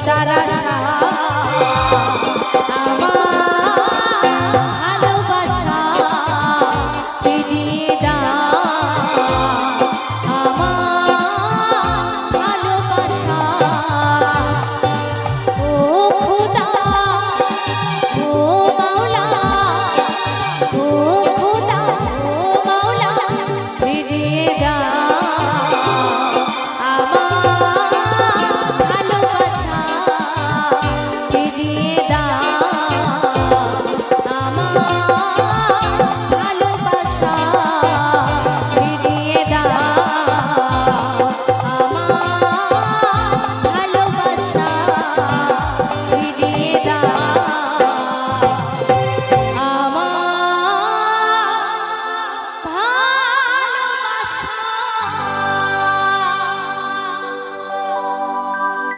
খোদার